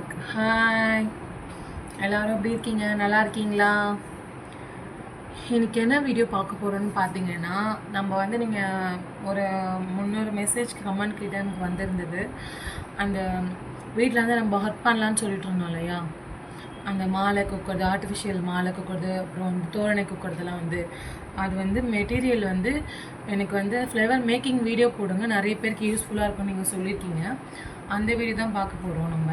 இருக்கு. ஹாய் எல்லோரும் எப்படி இருக்கீங்க? நல்லா இருக்கீங்களா? இன்னைக்கு என்ன வீடியோ பார்க்க போகிறோன்னு பார்த்தீங்கன்னா நம்ம வந்து நீங்கள் ஒரு முந்நூறு மெசேஜ் கமெண்ட் கிட்ட எனக்கு வந்திருந்தது. அந்த வீட்டில் வந்து நம்ம ஒர்க் பண்ணலான்னு சொல்லிட்டு இருந்தோம் இல்லையா? அந்த மாலை குக்கிறது ஆர்டிஃபிஷியல் மாலை குக்கிறது அப்புறம் வந்து தோரணை குக்கிறதுலாம் வந்து அது வந்து மெட்டீரியல் வந்து எனக்கு வந்து ஃப்ளேவர் மேக்கிங் வீடியோ போடுங்க. நிறைய பேருக்கு யூஸ்ஃபுல்லாக இருக்கும்னு நீங்கள் சொல்லியிருக்கீங்க அந்த வீடியோ தான் பார்க்க போகிறோம் நம்ம.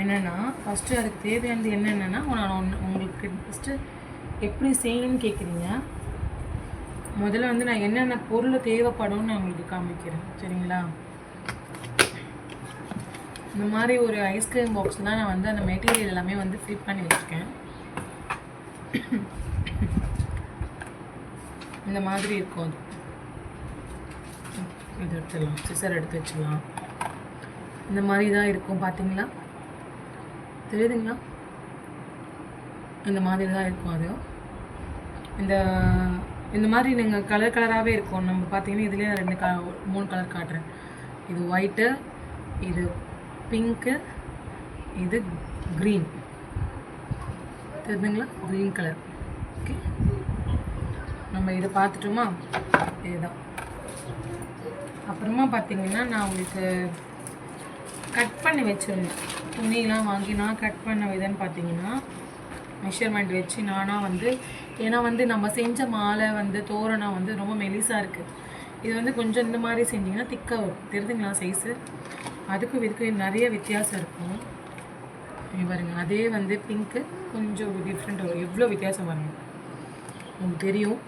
என்னென்னா ஃபஸ்ட்டு அதுக்கு தேவையானது என்னென்னா நான் உங்களுக்கு ஃபஸ்ட்டு எப்படி செய்யணும்னு கேட்குறீங்க முதல்ல வந்து நான் என்னென்ன பொருள் தேவைப்படும்னு நான் உங்களுக்கு காமிக்கிறேன். சரிங்களா? இந்த மாதிரி ஒரு ஐஸ்கிரீம் பாக்ஸ் தான் நான் வந்து அந்த மெட்டீரியல் எல்லாமே வந்து ஃபிட் பண்ணி வச்சுருக்கேன். இந்த மாதிரி இருக்கும் அது. இது எடுத்துடலாம். சிசர் எடுத்து வச்சுக்கலாம் இந்த மாதிரி தான் இருக்கும் பார்த்தீங்களா தெரியுதுங்களா? இந்த மாதிரி தான் இருக்கும் அது. இந்த இந்த மாதிரி நீங்கள் கலர் கலராகவே இருக்கும். நம்ம பார்த்தீங்கன்னா இதுலேயே ரெண்டு க மூணு கலர் காட்டுறேன். இது ஒயிட்டு இது பிங்க்கு இது க்ரீன் தெரிஞ்சுங்களா க்ரீன் கலர் ஓகே நம்ம இதை பார்த்துட்டோமா? இதுதான். அப்புறமா பார்த்தீங்கன்னா நான் உங்களுக்கு கட் பண்ணி வச்சுருந்தேன். துணியெலாம் வாங்கி நான் கட் பண்ண விதன்னு பார்த்தீங்கன்னா மெஷர்மெண்ட் வச்சு நானாக வந்து ஏன்னா வந்து நம்ம செஞ்ச மாலை வந்து தோரணம் வந்து ரொம்ப மெலிசாக இருக்குது இது வந்து கொஞ்சம் இந்த மாதிரி செஞ்சிங்கன்னா திக்காக வரும். தெரியுதுங்களா சைஸு அதுக்கும் இதுக்கும் நிறைய வித்தியாசம் இருக்கும். பாருங்க அதே வந்து பிங்க்கு கொஞ்சம் டிஃப்ரெண்ட் வரும். எவ்வளோ வித்தியாசம் பாருங்க. உங்களுக்கு தெரியும்.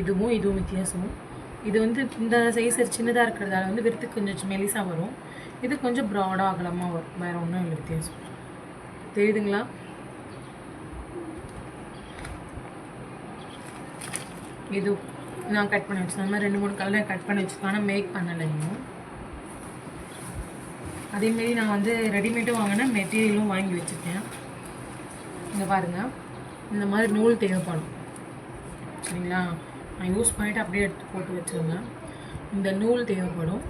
இதுவும் இதுவும் வித்தியாசம். இது வந்து இந்த சைஸ் சின்னதாக இருக்கிறதால வந்து விருத்துக்கு கொஞ்சம் மெலிசாக வரும். இது கொஞ்சம் ப்ராடாக அகலமாக வரும். வேறு ஒன்றும் இல்லை வித்தியாசம். தெரியுதுங்களா? இது நான் கட் பண்ணி வச்சிருக்கேன். அந்த மாதிரி ரெண்டு மூணு கலர் கட் பண்ணி வச்சுருக்கேன். ஆனால் மேக் பண்ணலை இன்னும். அதேமாரி நான் வந்து ரெடிமேடும் வாங்கினேன் மெட்டீரியலும் வாங்கி வச்சுருக்கேன். இங்கே பாருங்கள் இந்த மாதிரி நூல் தேவைப்படும். சரிங்களா? நான் யூஸ் பண்ணிவிட்டு அப்படியே எடுத்து போட்டு வச்சுருந்தேன் இந்த நூல் தேவைப்படும்.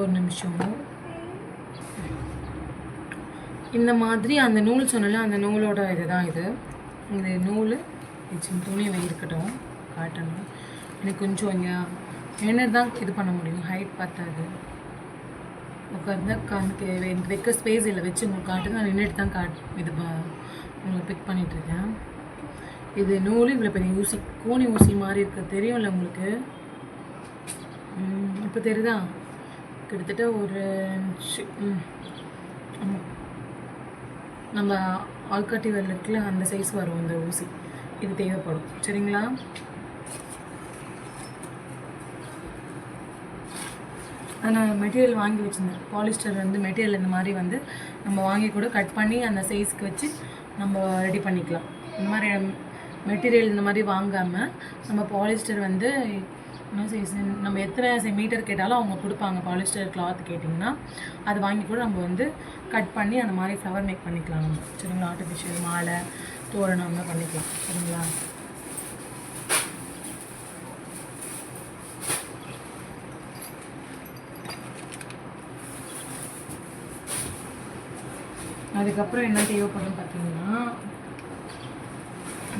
ஒரு நிமிஷம். இந்த மாதிரி அந்த நூல் சொன்னல அந்த நூலோட இதுதான் இது. இந்த நூல் சின்ன துணி வை இருக்கட்டும் காட்டணும் எனக்கு கொஞ்சம் இங்கே என்ன தான் இது பண்ண முடியும்? ஹைட் பத்தாது உட்காந்து காமிக்க எனக்கு வைக்க ஸ்பேஸ் இல்லை. வச்சு உங்களுக்கு காட்டு நான் நின்றுட்டு தான் காட் இது உங்களை உங்களுக்கு பிக் பண்ணிகிட்ருக்கேன் இது நூல் இவ்வளோ பெரிய ஊசி கோணி ஊசி மாதிரி இருக்குது தெரியும்ல உங்களுக்கு? இப்போ தெரியுதா? கிட்டத்தட்ட ஒரு நம்ம ஆள்காட்டி வரல இருக்குல்ல அந்த சைஸ் வரும் இந்த ஊசி. இது தேவைப்படும். சரிங்களா? நான் மெட்டீரியல் வாங்கி வச்சுருந்தேன். பாலிஸ்டர் வந்து மெட்டீரியல் இந்த மாதிரி வந்து நம்ம வாங்கி கூட கட் பண்ணி அந்த சைஸ்க்கு வச்சு நம்ம ரெடி பண்ணிக்கலாம். இந்த மாதிரி மெட்டீரியல் இந்த மாதிரி வாங்காமல் நம்ம பாலிஸ்டர் வந்து என்ன சைஸ் நம்ம எத்தனை மீட்டர் கேட்டாலும் அவங்க கொடுப்பாங்க பாலிஸ்டர் கிளாத் கேட்டிங்கன்னா அது வாங்கி கூட நம்ம வந்து கட் பண்ணி அந்த மாதிரி ஃப்ளவர் மேக் பண்ணிக்கலாம் நம்ம. சரிங்களா? ஆர்டிஃபிஷியல் மாலை தோரணம் பண்ணிக்கலாம். சரிங்களா? அதுக்கப்புறம் என்ன தேவைப்படும் பார்த்தீங்கன்னா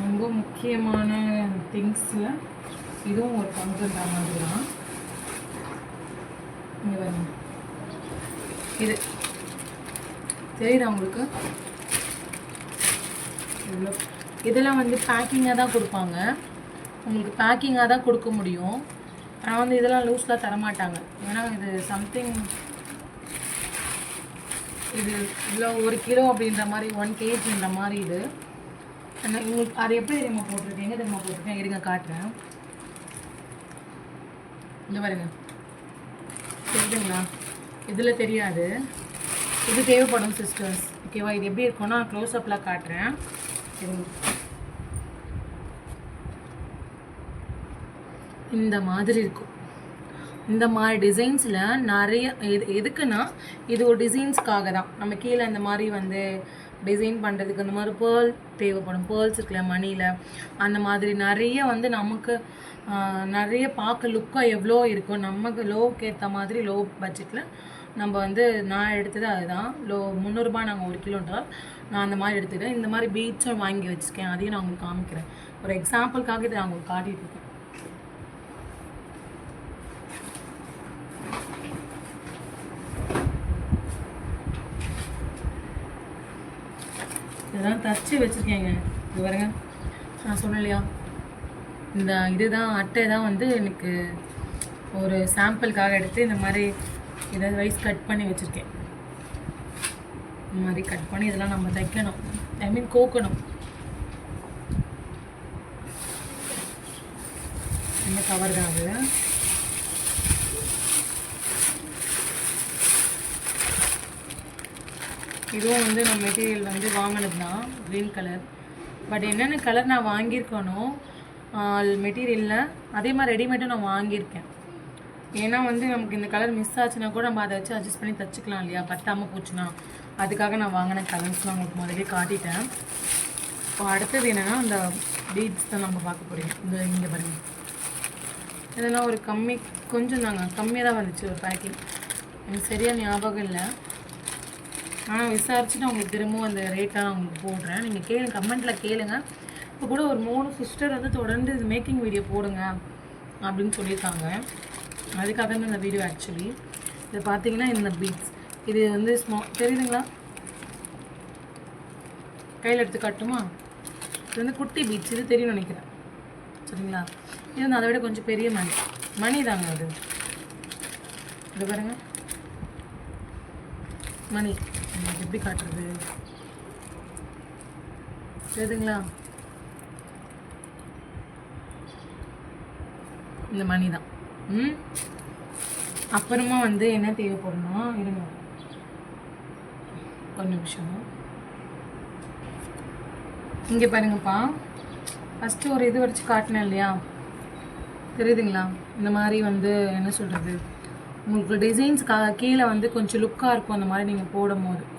ரொம்ப முக்கியமான திங்ஸில் இதுவும் ஒரு பங்குன்ற மாதிரி தான் இங்கே வரணும் இது. தெரியுதா உங்களுக்கு? இவ்வளோ இதெல்லாம் வந்து பேக்கிங்காக தான் கொடுப்பாங்க. உங்களுக்கு பேக்கிங்காக தான் கொடுக்க முடியும். ஆனால் வந்து இதெல்லாம் லூஸ்லாம் தரமாட்டாங்க. ஏன்னா இது சம்திங் இது இவ்வளோ ஒரு கிலோ அப்படின்ற மாதிரி ஒன் கேஜின்ற மாதிரி இது. ஆனால் உங்களுக்கு அது எப்படி தெரியுமா போட்டிருக்கேன் எங்கே தெரியுமா போட்டிருக்கேன் இருங்க காட்டுறேன். இந்த பாருங்க. தெரியுதுங்களா? இதில் தெரியாது. இது தேவைப்படும் சிஸ்டர்ஸ் ஓகேவா இது எப்படி இருக்கும்னா க்ளோஸ் அப்பில் காட்டுறேன். இந்த மாதிரி இருக்கும். இந்த மாதிரி டிசைன்ஸில் நிறைய எது எதுக்குன்னா இது ஒரு டிசைன்ஸ்க்காக தான் நம்ம கீழே இந்த மாதிரி வந்து டிசைன் பண்ணுறதுக்கு அந்த மாதிரி பேர்ல் தேவைப்படும். பேர்ல்ஸ் இருக்குல்ல மணியில் அந்த மாதிரி நிறைய வந்து நமக்கு நிறைய பார்க்க லுக்காக எவ்வளோ இருக்கும் நமக்கு லோவுக்கு ஏற்ற மாதிரி லோ பட்ஜெட்டில் நம்ம வந்து நான் எடுத்தது அதுதான். லோ முந்நூறுரூபா நாங்கள் ஒரு கிலோன்றால் நான் அந்த மாதிரி எடுத்துக்கிட்டேன் இந்த மாதிரி பீட்ஸும் வாங்கி வச்சுருக்கேன். அதையும் நான் உங்களுக்கு காமிக்கிறேன். ஒரு எக்ஸாம்பிளுக்காக இதை நான் உங்களுக்கு காட்டிகிட்டு இருக்கேன். இதெல்லாம் தச்சு வச்சுருக்கேங்க. இது பாருங்க. நான் சொன்னேன் இல்லையா இந்த இதுதான் அட்டை தான் வந்து எனக்கு ஒரு சாம்பிளுக்காக எடுத்து இந்த மாதிரி இதை வைஸ் கட் பண்ணி வச்சுருக்கேன். இந்த மாதிரி கட் பண்ணி இதெல்லாம் நம்ம தைக்கணும். ஐ மீன் கோக்கணும். இந்த கவர் தான் அது. இதுவும் வந்து நான் மெட்டீரியல் வந்து வாங்கினது தான் க்ரீன் கலர் பட் என்னென்ன கலர் நான் வாங்கியிருக்கேனோ மெட்டீரியலில் அதே மாதிரி ரெடிமேடும் நான் வாங்கியிருக்கேன். ஏன்னா வந்து நமக்கு இந்த கலர் மிஸ் ஆச்சுன்னா கூட நம்ம அதை வச்சு அட்ஜஸ்ட் பண்ணி தச்சுக்கலாம் இல்லையா? பத்தாமல் போச்சுன்னா. அதுக்காக நான் வாங்கின கலர்ஸ்லாம் உங்களுக்கு முதலே காட்டிட்டேன். இப்போ அடுத்தது என்னென்னா அந்த பீட்ஸ் தான் நம்ம பார்க்க போகிறோம் இந்த இங்கே பாருங்கள் இதெல்லாம் ஒரு கம்மி கொஞ்சம் தாங்க கம்மியாக தான் வந்துச்சு ஒரு பேக்கிங் எனக்கு சரியாக ஞாபகம் இல்லை. ஆனால் விசாரிச்சுட்டு உங்களுக்கு திரும்பவும் அந்த ரேட்டாக நான் உங்களுக்கு போடுறேன். நீங்கள் கேளுங்க கமெண்ட்டில் கேளுங்க. இப்போ கூட ஒரு மூணு சிஸ்டர் வந்து தொடர்ந்து இது மேக்கிங் வீடியோ போடுங்க அப்படின்னு சொல்லியிருக்காங்க. அதுக்காக தான் இந்த வீடியோ ஆக்சுவலி இது பார்த்தீங்கன்னா இந்த பீட்ஸ் இது வந்து ஸ்மா தெரியுதுங்களா? கையில் எடுத்து காட்டுமா? இது வந்து குட்டி பீட்ஸ் இது தெரியும் நினைக்கிறேன். சரிங்களா? இது வந்து அதை விட கொஞ்சம் பெரிய மணி. மணி தாங்க அது. இது பாருங்கள் மணி. உங்களுக்கு எப்படி காட்டுறது? தெரியுதுங்களா இந்த மணி தான். ம்? அப்புறமா வந்து என்ன தேவைப்படும்னா இருங்க. ஒரு நிமிஷம். இங்கே பாருங்கப்பா. ஃபஸ்ட்டு ஒரு இது வரைச்சு காட்டினேன் இல்லையா? தெரியுதுங்களா? இந்த மாதிரி வந்து என்ன சொல்கிறது உங்களுக்கு டிசைன்ஸ்க்காக கீழே வந்து கொஞ்சம் லுக்காக இருக்கும் அந்த மாதிரி நீங்கள் போடும் போது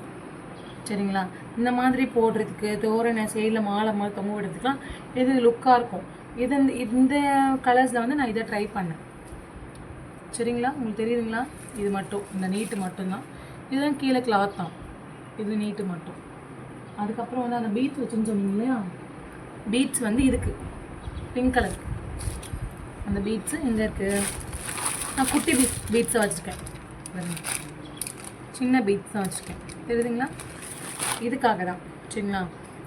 சரிங்களா? இந்த மாதிரி போடுறதுக்கு தோரணை சைடில் மாலை மாதிரி தொங்க விடுறதுக்குலாம் இது லுக்காக இருக்கும்? இது இந்த- இந்த கலர்ஸில் வந்து நான் இதை ட்ரை பண்ணேன். சரிங்களா? உங்களுக்கு தெரியுதுங்களா? இது மட்டும். இந்த நீட்டு மட்டும்தான். இதுதான் கீழே கிளாத் தான். இது நீட்டு மட்டும். அதுக்கப்புறம் வந்து அந்த பீட்ஸ் வச்சுன்னு சொன்னீங்க இல்லையா? பீட்ஸ் வந்து இருக்குது பிங்க் கலர் அந்த பீட்ஸு எங்கே இருக்குது நான் குட்டி பீட்ஸ் பீட்ஸை வச்சுருக்கேன். பாருங்க. சின்ன பீட்ஸாக வச்சுருக்கேன். தெரியுதுங்களா? இதுக்காக தான் சரிங்களா?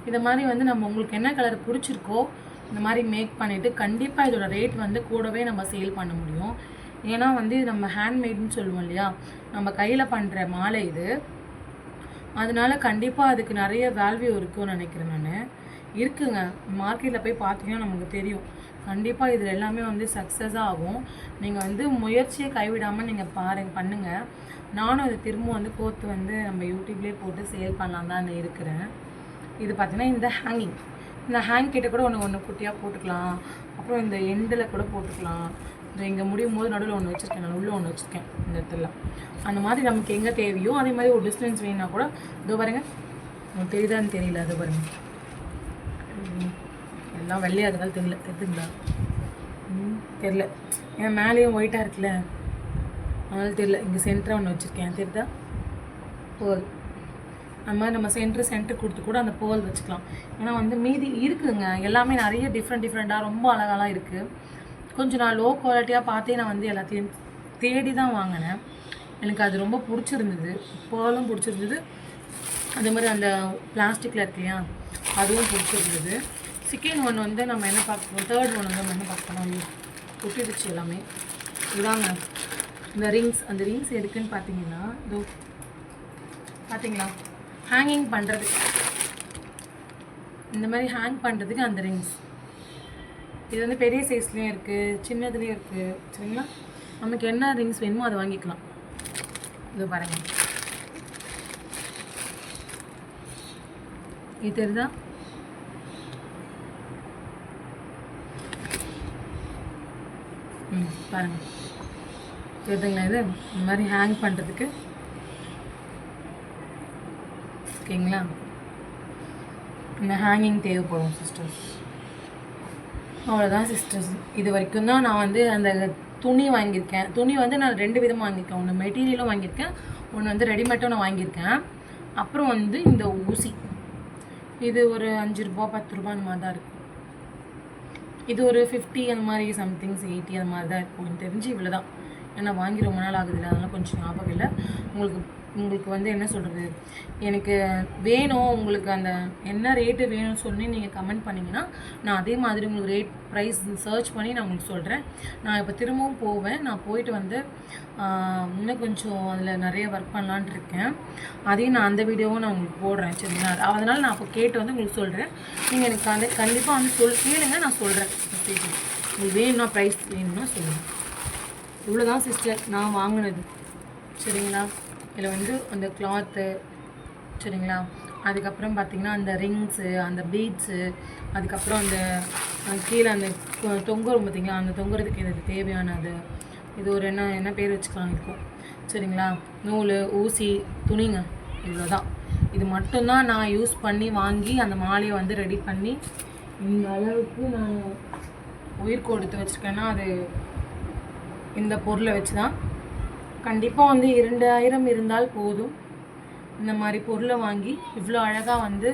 இதை மாதிரி வந்து நம்ம உங்களுக்கு என்ன கலர் பிடிச்சிருக்கோ இந்த மாதிரி மேக் பண்ணிவிட்டு கண்டிப்பாக இதோட ரேட் வந்து கூடவே நம்ம சேல் பண்ண முடியும். ஏன்னா வந்து இது நம்ம ஹேண்ட்மேடுன்னு சொல்லுவோம் இல்லையா? நம்ம கையில் பண்ணுற மாலை இது. அதனால கண்டிப்பாக அதுக்கு நிறைய வேல்யூ இருக்கும்னு நினைக்கிறேன் நான். இருக்குங்க. மார்க்கெட்டில் போய் பார்த்தீங்கன்னா நமக்கு தெரியும். கண்டிப்பாக இதில் எல்லாமே வந்து சக்ஸஸாக ஆகும். நீங்கள் வந்து முயற்சியை கைவிடாமல் நீங்கள் பாரு பண்ணுங்கள் நானும் அதை திரும்ப வந்து கோர்த்து வந்து நம்ம யூடியூப்லேயே போட்டு சேல் பண்ணலாம் தான் இருக்கிறேன். இது பார்த்தீங்கன்னா இந்த ஹேங்கிங் இந்த ஹேங் கிட்ட கூட ஒன்று ஒன்று குட்டியாக போட்டுக்கலாம். அப்புறம் இந்த எண்டில் கூட போட்டுக்கலாம். இந்த இங்கே முடியும் போது நடுவில் ஒன்று வச்சுருக்கேன் நான் உள்ளே ஒன்று வச்சுருக்கேன் இந்த இடத்துல. அந்த மாதிரி நமக்கு எங்கே தேவையோ அதே மாதிரி ஒரு டிஸ்டன்ஸ் வேணும்னா கூட இதோ பாருங்க. தெரியுதான்னு தெரியல அது பாருங்க. ம், வெள்ளையாக இருக்கிறதால தெரியல. தெரியுதுங்களா ம் தெரில ஏன்னா மேலேயும் ஒயிட்டாக இருக்குல்ல. அதனால தெரில இங்கே சென்டராக ஒன்று வச்சுருக்கேன். தெரியுதா? போல் அந்த மாதிரி நம்ம சென்ட்ரு சென்டர் கொடுத்து கூட அந்த போல் வச்சுக்கலாம். ஏன்னா வந்து மீதி இருக்குதுங்க. எல்லாமே நிறைய டிஃப்ரெண்ட் டிஃப்ரெண்ட்டாக ரொம்ப அழகாலாம் இருக்குது கொஞ்சம் நான் லோ குவாலிட்டியாக பார்த்தே நான் வந்து எல்லாத்தையும் தேடி தான் வாங்கினேன். எனக்கு அது ரொம்ப பிடிச்சிருந்தது. பேர்லும் பிடிச்சிருந்தது. அதே மாதிரி அந்த பிளாஸ்டிக்கில் இருக்கு இல்லையா? அதுவும் பிடிச்சிருந்தது. செகண்ட் ஒன் வந்து நம்ம என்ன பார்க்கணும் தேர்ட் ஒன் வந்து நம்ம என்ன பார்க்கணும் ஒட்டிடுச்சு எல்லாமே. இதாங்க. இந்த ரிங்ஸ் அந்த ரிங்ஸ் எதுக்குன்னு பார்த்தீங்கன்னா இதோ பார்த்தீங்களா? ஹேங்கிங் பண்ணுறது இந்த மாதிரி ஹேங் பண்ணுறதுக்கு அந்த ரிங்ஸ் இது வந்து பெரிய சைஸ்லேயும் இருக்குது சின்னதுலேயும் இருக்குது சரிங்களா? நமக்கு என்ன ரிங்ஸ் வேணுமோ அதை வாங்கிக்கலாம். இது பாருங்க. இது தெரியுதா? பாருங்கள் பாருங்க. தெரியுதுங்களா இது? இந்த மாதிரி ஹேங் பண்ணுறதுக்கு ஓகேங்களா? இந்த ஹேங்கிங் தேவைப்படும் சிஸ்டர்ஸ் அவ்வளோதான் சிஸ்டர்ஸ் இது வரைக்கும் தான் நான் வந்து அந்த துணி வாங்கியிருக்கேன். துணி வந்து நான் ரெண்டு விதமாக வாங்கியிருக்கேன். ஒன்று மெட்டீரியலும் வாங்கியிருக்கேன். ஒன்று வந்து ரெடிமேட்டும் நான் வாங்கியிருக்கேன். அப்புறம் வந்து இந்த ஊசி. இது ஒரு அஞ்சு ரூபா பத்து ரூபா அந்த மாதிரி தான் இருக்கும் இது ஒரு ஃபிஃப்டி அந்த மாதிரி சம்திங்ஸ் எயிட்டி அந்த மாதிரி தான் இருக்கும் எனக்கு தெரிஞ்சு இவ்வளோ தான் ஏன்னா வாங்கி ரொம்ப நாள் ஆகுது இல்லை அதெல்லாம் கொஞ்சம் ஞாபகம் இல்லை. உங்களுக்கு உங்களுக்கு வந்து என்ன சொல்கிறது எனக்கு வேணும் உங்களுக்கு அந்த என்ன ரேட்டு வேணும்னு சொல்லி நீங்கள் கமெண்ட் பண்ணிங்கன்னா நான் அதே மாதிரி உங்களுக்கு ரேட் ப்ரைஸ் சர்ச் பண்ணி நான் உங்களுக்கு சொல்கிறேன் நான் இப்போ திரும்பவும் போவேன். நான் போயிட்டு வந்து இன்னும் கொஞ்சம் அதில் நிறைய ஒர்க் பண்ணலான் இருக்கேன். அதையும் நான் அந்த வீடியோவும் நான் உங்களுக்கு போடுறேன் சரிங்களா? அதனால் நான் அப்போ கேட்டு வந்து உங்களுக்கு சொல்கிறேன் நீங்கள் எனக்கு அந்த கண்டிப்பாக வந்து சொல் கேளுங்க நான் சொல்கிறேன் உங்களுக்கு வேணும்னா ப்ரைஸ் வேணும்னா சொல்லுங்கள் இவ்வளோதான் சிஸ்டர் நான் வாங்கினது. சரிங்களா? இதில் வந்து அந்த கிளாத்து சரிங்களா? அதுக்கப்புறம் பார்த்தீங்கன்னா அந்த ரிங்ஸு அந்த பீட்ஸு அதுக்கப்புறம் அந்த கீழே அந்த தொங்குறோம் பார்த்தீங்களா? அந்த தொங்குறதுக்கு எனக்கு தேவையானது? இது ஒரு என்ன என்ன பேர் வச்சுக்கலாம் இருக்கும் சரிங்களா? நூல் ஊசி துணிங்க இவ்வளோதான். இது மட்டும்தான் நான் யூஸ் பண்ணி வாங்கி அந்த மாலையை வந்து ரெடி பண்ணி இந்த அளவுக்கு நான் உயிர் கொடுத்து வச்சுருக்கேன்னா அது இந்த பொருளை வச்சு தான் கண்டிப்பாக வந்து இரண்டாயிரம் இருந்தால் போதும். இந்த மாதிரி பொருளை வாங்கி இவ்வளோ அழகாக வந்து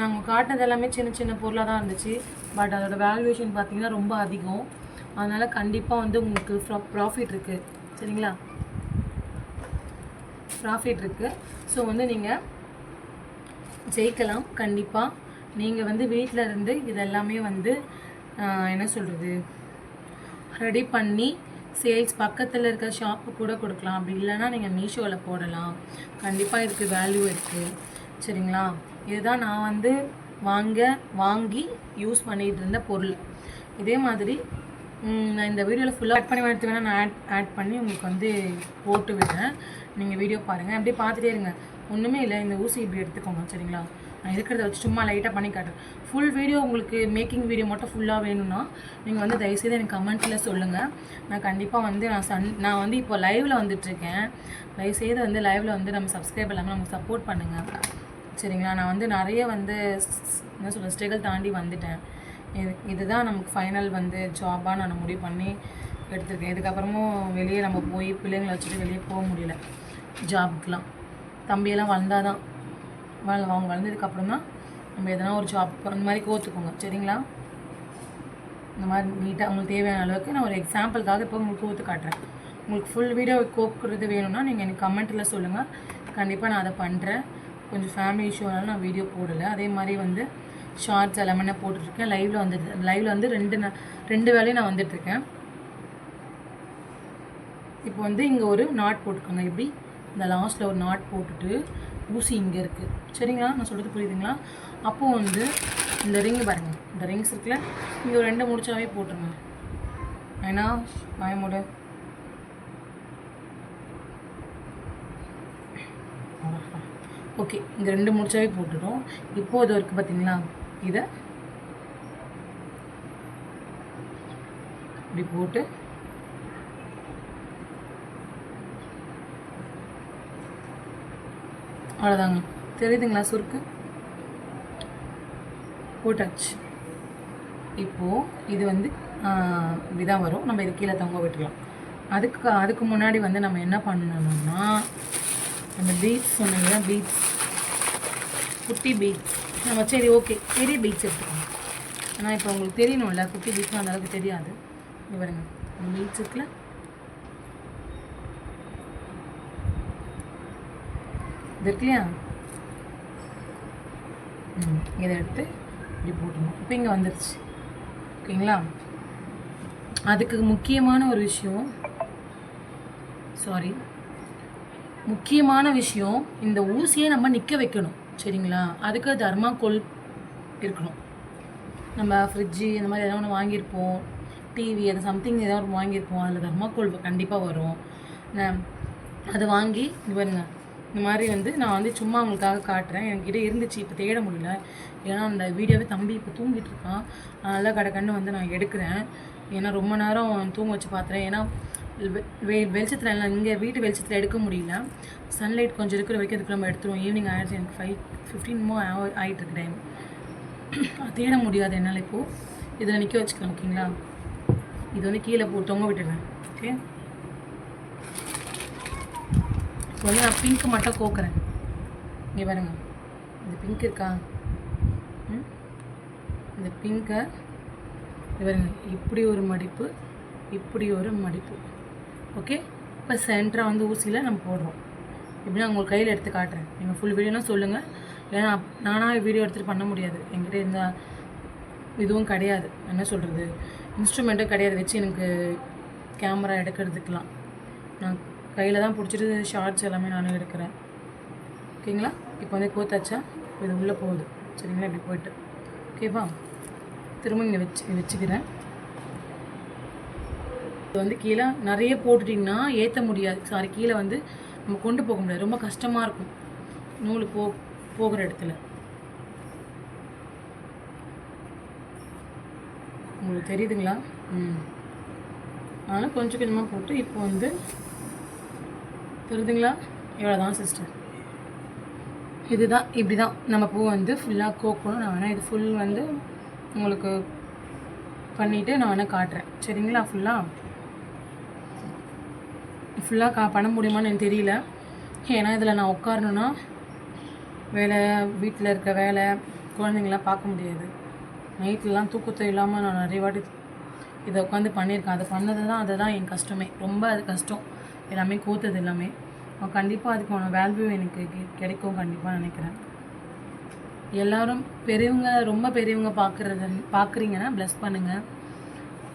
நாங்கள் காட்டினது எல்லாமே சின்ன சின்ன பொருளாக தான் இருந்துச்சு. பட் அதோட வேல்யூவேஷன் பார்த்திங்கன்னா ரொம்ப அதிகம். அதனால் கண்டிப்பாக வந்து உங்களுக்கு ப்ராஃபிட் இருக்குது சரிங்களா? ப்ராஃபிட் இருக்குது ஸோ வந்து நீங்கள் ஜெயிக்கலாம். கண்டிப்பாக நீங்கள் வந்து வீட்டில் இருந்து இதெல்லாமே வந்து என்ன சொல்கிறது ரெடி பண்ணி சேல்ஸ் பக்கத்தில் இருக்க ஷாப்பு கூட கொடுக்கலாம். அப்படி இல்லைன்னா நீங்கள் மீஷோவில் போடலாம். கண்டிப்பாக இதுக்கு வேல்யூ இருக்குது சரிங்களா? இதுதான் நான் வந்து வாங்க வாங்கி யூஸ் பண்ணிகிட்டு இருந்த பொருள். இதே மாதிரி நான் இந்த வீடியோவில் ஃபுல்லாக ஆட் பண்ணி எடுத்து வேணால் நான் ஆட் ஆட் பண்ணி உங்களுக்கு வந்து போட்டு விடுறேன். நீங்கள் வீடியோ பாருங்கள் அப்படியே பார்த்துட்டே இருங்க. ஒன்றுமே இல்லை. இந்த ஊசி இப்படி எடுத்துக்கோங்க. சரிங்களா? நான் இருக்கிறத வச்சு சும்மா லைட்டாக பண்ணி காட்டுறேன். ஃபுல் வீடியோ உங்களுக்கு மேக்கிங் வீடியோ மட்டும் ஃபுல்லாக வேணும்னா நீங்கள் வந்து தயவுசெய்து எனக்கு கமெண்ட்டில் சொல்லுங்கள் நான் கண்டிப்பாக வந்து நான் சன் நான் வந்து இப்போ லைவில் வந்துட்டுருக்கேன். தயவுசெய்து வந்து லைவில் வந்து நம்ம சப்ஸ்கிரைப் இல்லாமல் நமக்கு சப்போர்ட் பண்ணுங்கள் சரிங்களா? நான் வந்து நிறைய வந்து என்ன சொல்கிறேன் ஸ்ட்ரகிள் தாண்டி வந்துட்டேன். இது இதுதான் நமக்கு ஃபைனல் வந்து ஜாபாக நான் முடிவு பண்ணி எடுத்துருக்கேன். இதுக்கப்புறமும் வெளியே நம்ம போய் பிள்ளைங்களை வச்சுட்டு வெளியே போக முடியல. ஜாபுக்கெலாம் தம்பியெல்லாம் வந்தால் தான் வள அவங்க வளர்ந்ததுக்கப்புறம் தான் நம்ம எதனா ஒரு ஜாப் அந்த மாதிரி கோத்துக்கோங்க. சரிங்களா? இந்த மாதிரி நீட்டாக உங்களுக்கு தேவையான அளவுக்கு நான் ஒரு எக்ஸாம்பிளுக்காக இப்போ உங்களுக்கு கோத்து காட்டுறேன். உங்களுக்கு ஃபுல் வீடியோ கோக்குறது வேணும்னா நீங்கள் எனக்கு கமெண்ட்டில் சொல்லுங்கள் கண்டிப்பாக நான் அதை பண்ணுறேன் கொஞ்சம் ஃபேமிலி இஷ்யூனால நான் வீடியோ போடலை. அதே மாதிரி வந்து ஷார்ட்ஸ் எல்லாமே நான் போட்டுட்ருக்கேன். லைவில் வந்துட்டு லைவில் வந்து ரெண்டு நான் ரெண்டு வேலையும் நான் வந்துட்டுருக்கேன் இப்போ வந்து இங்கே ஒரு நாட் போட்டுக்கோங்க. இப்படி இந்த லாஸ்ட்டில் ஒரு நாட் போட்டுட்டு ஊசி இங்கே இருக்குது சரிங்களா? நான் சொல்கிறது புரியுதுங்களா? அப்போது வந்து இந்த ரிங்கு பாருங்கள் இந்த ரிங்ஸ் இருக்குல்ல இங்கே ஒரு ரெண்டு முடிச்சாவே போட்டுருங்க. ஏன்னா பயமுட ஓகே இங்கே ரெண்டு முடிச்சாவே போட்டுட்டோம். இப்போது இது இருக்குது பார்த்தீங்களா இதை இப்படி போட்டு அவ்வளோதாங்க தெரியுதுங்களா சுருக்கு? போட்டாச்சு. இப்போது இது வந்து இதாக வரும். நம்ம இது கீழே தொங்க விட்டுக்கலாம் அதுக்கு அதுக்கு முன்னாடி வந்து நம்ம என்ன பண்ணணும்னா நம்ம பீட்ஸ் சொன்னீங்கன்னா பீட்ஸ் குட்டி பீட்ஸ் நம்ம சரி ஓகே பெரிய பீட்ஸ் எடுத்துக்கோங்க. ஆனால் இப்போ உங்களுக்கு தெரியணும்ல குட்டி பீட்ஸ் அந்த அளவுக்கு தெரியாது. இங்க பாருங்க. இந்த பீட்ஸ் இருக்குல்ல இது இருக்கு இல்லையா? ம் இதை எடுத்து இப்படி போட்டணும் இப்போ இங்கே வந்துருச்சு. ஓகேங்களா? அதுக்கு முக்கியமான ஒரு விஷயம் சாரி முக்கியமான விஷயம் இந்த ஊசியை நம்ம நிற்க வைக்கணும். சரிங்களா? அதுக்கு தர்மாக்கோல் இருக்கணும். நம்ம ஃப்ரிட்ஜு இந்த மாதிரி எதாவது ஒன்று வாங்கியிருப்போம். டிவி அது சம்திங் ஏதாவது ஒன்று வாங்கியிருப்போம். அதில் தர்மாக்கோல் கண்டிப்பாக வரும். அதை வாங்கி இது இந்த மாதிரி வந்து நான் வந்து சும்மா உங்களுக்காக காட்டுறேன். என்கிட்ட இருந்துச்சு இப்போ தேட முடியல. ஏன்னா அந்த வீடியோவே தம்பி இப்போ தூங்கிட்டு இருக்கான். அதனால் கடக்கன்னு வந்து நான் எடுக்கிறேன். ஏன்னா ரொம்ப நேரம் தூங்க வச்சு பார்த்துறேன் ஏன்னா வெ- வெளிச்சத்தில் எல்லாம் இங்கே வீட்டு வெளிச்சத்தில் எடுக்க முடியல. சன்லைட் கொஞ்சம் இருக்கிற வரைக்கும் அதுக்கு நம்ம எடுத்துருவோம். ஈவினிங் ஆயிடுச்சு எனக்கு ஃபைவ் ஃபிஃப்டீன்மோ ஆயிட்டு இருக்கு டைம் தேட முடியாது என்னால் இப்போது இதில் நிற்க வச்சுக்கலாம் ஓகேங்களா இது வந்து கீழே போ தொங்க விட்டுடுறேன். ஓகே இப்போ வந்து நான் பிங்க் மட்டும் கோக்குறேன். இங்கே பாருங்க. இந்த பிங்க் இருக்கா? ம்? இந்த பிங்கை இது பாருங்க. இப்படி ஒரு மடிப்பு இப்படி ஒரு மடிப்பு. ஓகே இப்போ சென்டராக வந்து ஊசியில் நம்ம போடுறோம். இப்படி நான் உங்களுக்கு கையில் எடுத்து காட்டுறேன். நீங்கள் ஃபுல் வீடியோனா சொல்லுங்கள் ஏன்னா நானாக வீடியோ எடுத்துகிட்டு பண்ண முடியாது. என்கிட்ட இந்த இதுவும் கிடையாது. என்ன சொல்கிறது இன்ஸ்ட்ருமெண்ட்டும் கிடையாது. வச்சு எனக்கு கேமரா எடுக்கிறதுக்கெலாம் நான் கையில் தான் பிடிச்சிட்டு ஷார்ட்ஸ் எல்லாமே நானும் எடுக்கிறேன். ஓகேங்களா? இப்போ வந்து கோத்தாச்சா இது உள்ளே போகுது. சரிங்களா? இப்படி போயிட்டு. ஓகேவா திரும்ப இங்கே வச்சு வச்சுக்கிறேன். இது வந்து கீழே நிறைய போட்டுட்டிங்கன்னா ஏற்ற முடியாது. சாரி கீழே வந்து நம்ம கொண்டு போக முடியாது. ரொம்ப கஷ்டமாக இருக்கும். நூல் போ போகிற இடத்துல. உங்களுக்கு தெரியுதுங்களா? ம். அதனால் கொஞ்சம் கொஞ்சமாக போட்டு இப்போ வந்து தெரியுதுங்களா இவ்வளோ தான் சிஸ்டர் இதுதான் இப்படி தான் நம்ம பூ வந்து ஃபுல்லாக கோக்கணும். நான் வேணால் இது ஃபுல் வந்து உங்களுக்கு பண்ணிவிட்டு நான் வேணால் காட்டுறேன். சரிங்களா ஃபுல்லாக ஃபுல்லாக கா பண்ண முடியுமான்னு எனக்கு தெரியல. ஏன்னா இதில் நான் உட்காரணுன்னா வேலை வீட்டில் இருக்க வேலை குழந்தைங்களாம் பார்க்க முடியாது. நைட்லலாம் தூக்கத்தை இல்லாமல் நான் நிறைய வாட்டி இதை உட்காந்து பண்ணியிருக்கேன். அதை பண்ணது தான் அதுதான் என் கஷ்டமே. ரொம்ப அது கஷ்டம். எல்லாமே கோத்தது எல்லாமே. கண்டிப்பாக அதுக்கான வேல்யூ எனக்கு கிடைக்கும் கண்டிப்பாக நினைக்கிறேன். எல்லாரும் பெரியவங்க ரொம்ப பெரியவங்க பார்க்குறது பார்க்குறீங்கன்னா ப்ளஸ் பண்ணுங்கள்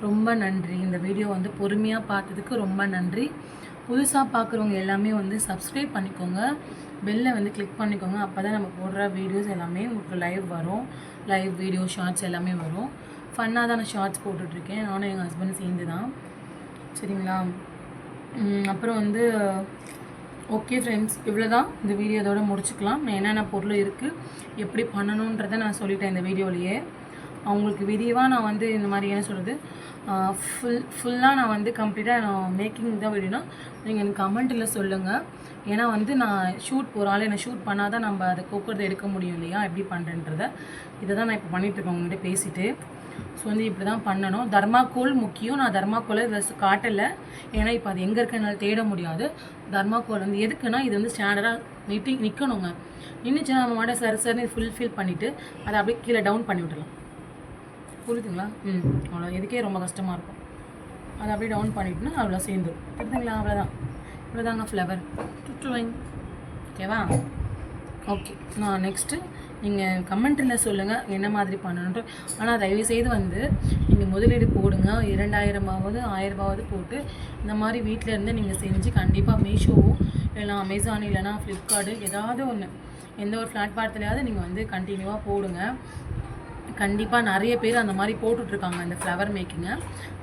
ரொம்ப நன்றி. இந்த வீடியோ வந்து பொறுமையாக பார்த்ததுக்கு ரொம்ப நன்றி. புதுசாக பார்க்குறவங்க எல்லாமே வந்து சப்ஸ்கிரைப் பண்ணிக்கோங்க. பெல்லை வந்து கிளிக் பண்ணிக்கோங்க. அப்போ தான் நம்ம போடுற வீடியோஸ் எல்லாமே உங்களுக்கு லைவ் வரும். லைவ் வீடியோ ஷார்ட்ஸ் எல்லாமே வரும். ஃபன்னாக தான் நான் ஷார்ட்ஸ் போட்டுட்ருக்கேன் நானும் எங்கள் ஹஸ்பண்ட் சேர்ந்து தான் சரிங்களா? அப்புறம் வந்து ஓகே ஃப்ரெண்ட்ஸ் இவ்வளோ தான் இந்த வீடியோ இதோட முடிச்சுக்கலாம். நான் என்னென்ன பொருள் இருக்குது எப்படி பண்ணணுன்றதை நான் சொல்லிட்டேன் இந்த வீடியோலையே. அவங்களுக்கு விரிவாக நான் வந்து இந்த மாதிரி என்ன சொல்கிறது ஃபுல் ஃபுல்லாக நான் வந்து கம்ப்ளீட்டாக நான் மேக்கிங் தான் வீடியோனா நீங்கள் எனக்கு கமெண்ட்டில் சொல்லுங்கள் ஏன்னா வந்து நான் ஷூட் ஒரு ஆள் என்னை ஷூட் பண்ணால் தான் நம்ம அதை கோக்குறதை எடுக்க முடியும் இல்லையா? எப்படி பண்ணுறேன்றதை இதை தான் நான் இப்போ பண்ணிகிட்ருக்கேன் உங்கள்கிட்ட பேசிவிட்டு ஸோ வந்து இப்படி தான் பண்ணணும். தர்மாக்கோல் முக்கியம். நான் தர்மாக்கோலை இதில் காட்டலை. ஏன்னா இப்போ அது எங்கே இருக்கு என்னால் தேட முடியாது. தர்மாக்கோல் வந்து எதுக்குன்னா இது வந்து ஸ்டாண்டர்டாக நிட்டி நிற்கணுங்க நின்றுச்சுன்னா நம்ம மாட்ட சரி சரி ஃபுல்ஃபில் பண்ணிவிட்டு அதை அப்படியே கீழே டவுன் பண்ணி விடலாம் புரியுதுங்களா? ம். அவ்வளோ இதுக்கே ரொம்ப கஷ்டமாக இருக்கும். அதை அப்படியே டவுன் பண்ணிவிட்டுனா அவ்வளோ சேர்ந்துடும் புரியுதுங்களா அவ்வளோதான் இவ்வளோதாங்க ஃப்ளவர் சுற்றுவேன் ஓகேவா ஓகே நான் நெக்ஸ்ட்டு நீங்கள் கமெண்ட்டில் சொல்லுங்கள் என்ன மாதிரி பண்ணணுன்ட்டு ஆனால் தயவுசெய்து வந்து நீங்கள் முதலீடு போடுங்க. இரண்டாயிரமாவது ஆயிரரூபாவது போட்டு இந்த மாதிரி வீட்டில் இருந்து நீங்கள் செஞ்சு கண்டிப்பாக மீஷோவோ இல்லைனா அமேசான் இல்லைனா ஃப்ளிப்கார்ட்டு ஏதாவது ஒன்று எந்த ஒரு பிளாட்ஃபார்த்துலையாவது நீங்கள் வந்து கண்டினியூவாக போடுங்க. கண்டிப்பாக நிறைய பேர் அந்த மாதிரி போட்டுட்ருக்காங்க அந்த ஃப்ளவர் மேக்கிங்கை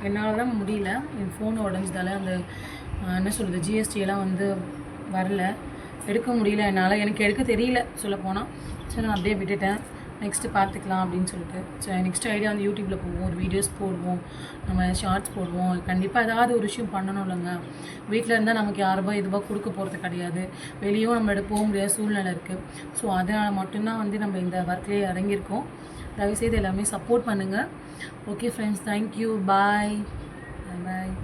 என்னால் தான் முடியல. என் ஃபோன் உடஞ்சதால அந்த என்ன சொல்கிறது ஜிஎஸ்டி எல்லாம் வந்து வரல. எடுக்க முடியல என்னால் எனக்கு எடுக்க தெரியல சொல்லப்போனால் சரி நான் அப்படியே விட்டுட்டேன். நெக்ஸ்ட்டு பார்த்துக்கலாம் அப்படின்னு சொல்லிட்டு. சரி நெக்ஸ்ட் ஐடியா வந்து யூடியூப்பில் போவோம் ஒரு வீடியோஸ் போடுவோம் நம்ம ஷார்ட்ஸ் போடுவோம். கண்டிப்பாக ஏதாவது ஒரு விஷயம் பண்ணணும் இல்லைங்க. வீட்டில் இருந்தால் நமக்கு யாருபா இதுபா கொடுக்க போகிறது கிடையாது. வெளியும் நம்மளோட போக முடியாத சூழ்நிலை இருக்குது ஸோ அதனால் மட்டும்தான் வந்து நம்ம இந்த ஒர்க்லேயே இறங்கியிருக்கோம். தயவுசெய்து எல்லாமே சப்போர்ட் பண்ணுங்கள் okay friends thank you bye bye